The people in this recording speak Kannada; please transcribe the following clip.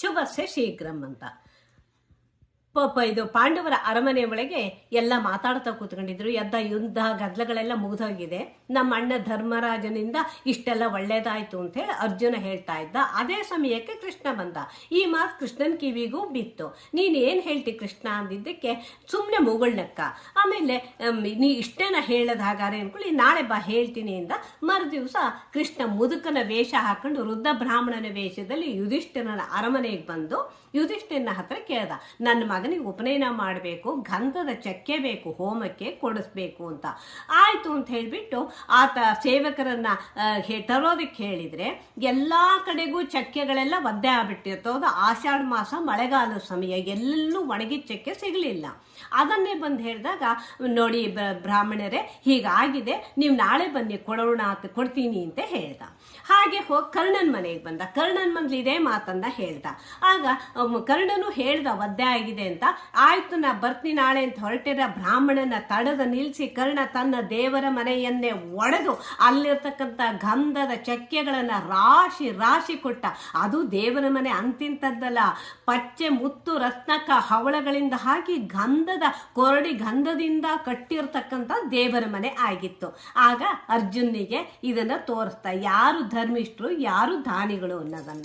ಶುಭಸ್ಯ ಶೀಘ್ರಂ ಅಂತ. ಪಾಪ ಇದು ಪಾಂಡವರ ಅರಮನೆ ಒಳಗೆ ಎಲ್ಲ ಮಾತಾಡ್ತಾ ಕೂತ್ಕೊಂಡಿದ್ರು. ಎದ್ದ ಯುದ್ಧ ಗದ್ದಲಗಳೆಲ್ಲ ಮುಗಿದೋಗಿದೆ. ನಮ್ಮ ಅಣ್ಣ ಧರ್ಮರಾಜನಿಂದ ಇಷ್ಟೆಲ್ಲ ಒಳ್ಳೇದಾಯ್ತು ಅಂತ ಹೇಳಿ ಅರ್ಜುನ ಹೇಳ್ತಾ ಇದ್ದ. ಅದೇ ಸಮಯಕ್ಕೆ ಕೃಷ್ಣ ಬಂದ. ಈ ಮಾತು ಕೃಷ್ಣನ್ ಕಿವಿಗೂ ಬಿತ್ತು. ನೀನು ಏನ್ ಹೇಳ್ತಿ ಕೃಷ್ಣ ಅಂದಿದ್ದಕ್ಕೆ ಸುಮ್ಮನೆ ಮುಗುಳ್ನಕ್ಕ. ಆಮೇಲೆ ನೀ ಇಷ್ಟೇನ ಹೇಳದ ಹಾಗಾರೆ ಅನ್ಕೊಳ್ಳಿ, ನಾಳೆ ಬಾ ಹೇಳ್ತೀನಿ ಅಂದ. ಮರು ದಿವಸ ಕೃಷ್ಣ ಮುದುಕನ ವೇಷ ಹಾಕೊಂಡು ವೃದ್ಧ ಬ್ರಾಹ್ಮಣನ ವೇಷದಲ್ಲಿ ಯುಧಿಷ್ಠಿರನ ಅರಮನೆಗೆ ಬಂದು ಯುಧಿಷ್ಠಿರನ ಹತ್ರ ಕೇಳ್ದ. ನನ್ನ ಮಗನಿಗೆ ಉಪನಯನ ಮಾಡಬೇಕು, ಗಂಧದ ಚಕ್ಕೆ ಬೇಕು, ಹೋಮಕ್ಕೆ ಕೊಡಿಸ್ಬೇಕು ಅಂತ. ಆಯಿತು ಅಂತ ಹೇಳಿಬಿಟ್ಟು ಆತ ಸೇವಕರನ್ನ ತರೋದಕ್ಕೆ ಹೇಳಿದರೆ ಎಲ್ಲ ಕಡೆಗೂ ಚಕ್ಕೆಗಳೆಲ್ಲ ಒದ್ದೆ ಆಗ್ಬಿಟ್ಟಿರ್ತದ ಆಷಾಢ ಮಾಸ ಮಳೆಗಾಲದ ಸಮಯ ಎಲ್ಲೂ ಒಣಗಿದ ಚಕ್ಕೆ ಸಿಗಲಿಲ್ಲ. ಅದನ್ನೇ ಬಂದು ಹೇಳಿದಾಗ, ನೋಡಿ ಬ್ರಾಹ್ಮಣರೇ, ಹೀಗಾಗಿದೆ, ನೀವು ನಾಳೆ ಬನ್ನಿ, ಕೊಡೋಣ ಅಂತ ಕೊಡ್ತೀನಿ ಅಂತ ಹೇಳ್ದ. ಹಾಗೆ ಹೋಗಿ ಕರ್ಣನ್ ಮನೆಗೆ ಬಂದ. ಕರ್ಣನ್ ಮನೇಲಿ ಇದೇ ಮಾತನ್ನ ಹೇಳ್ದ. ಆಗ ಕರ್ಣನು ಹೇಳ್ದ, ಒದ್ದೆ ಆಗಿದೆ ಅಂತ. ಆಯ್ತು ನಾ ಬರ್ತೀನಿ ನಾಳೆ ಅಂತ ಹೊರಟಿರ ಬ್ರಾಹ್ಮಣನ ತಡೆದು ನಿಲ್ಲಿಸಿ ಕರ್ಣ ತನ್ನ ದೇವರ ಮನೆಯನ್ನೇ ಒಡೆದು ಅಲ್ಲಿರ್ತಕ್ಕಂಥ ಗಂಧದ ಚಕ್ಕೆಗಳನ್ನ ರಾಶಿ ರಾಶಿ ಕೊಟ್ಟ. ಅದು ದೇವರ ಮನೆ ಅಂತಿಂತದ್ದಲ್ಲ. ಪಚ್ಚೆ ಮುತ್ತು ರತ್ನಕ ಹವಳಗಳಿಂದ ಹಾಕಿ ಗಂಧದ ಕೊರಡಿ ಗಂಧದಿಂದ ಕಟ್ಟಿರ್ತಕ್ಕಂಥ ದೇವರ ಮನೆ ಆಗಿತ್ತು. ಆಗ ಅರ್ಜುನಿಗೆ ಇದನ್ನ ತೋರಿಸ್ತಾ ಯಾರು ಧರ್ಮಿಷ್ಠರು ಯಾರು ದಾನಿಗಳು ಅನ್ನೋದನ್ನ.